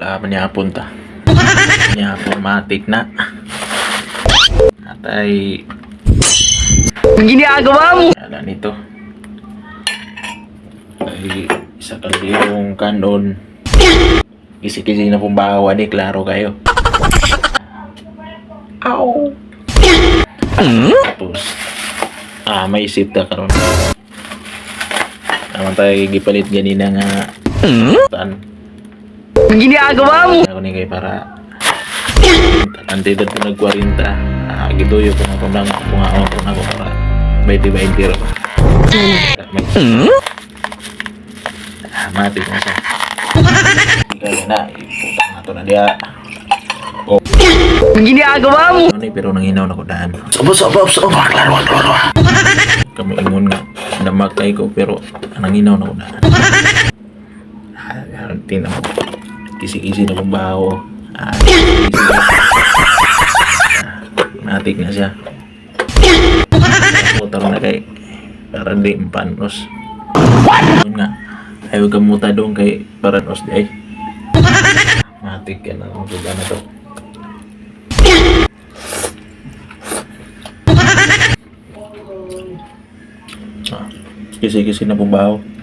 Ah, manyapon ta. Manyapon, matik na. Atay, Ginagawa mo! Ala nito. Ay, isa ka yung kanon. Kisi-kisi na pong bawa ni, klaro kayo. Ow! Tapos, ah, may isip ka karon. Naman tayo gipalit ganina nga tan. Ginagawa mo! Ako ni kay para Antidad ko nag 40 ah, ko na kung lang Kung ako ko na ko para 20-20 ro ah, Mati ko sa Kaya na Iputak na to na diya Oh Ginagawa mo! Ano pero nanginaw na ko daan Sobo, sobo, sobo. Klaro, klaro. Kami ingon nga Namakay ko pero Nanginaw na ko daan Ah, Tinan mo Kisi-kisi na kong baho Ah. Matik na siya. Mutar na kay para di panos. What? nga. Ayaw ka muta doon kay paranos di ay. Matik ka na tuga na to. Ah, Kisi-kisi na baho.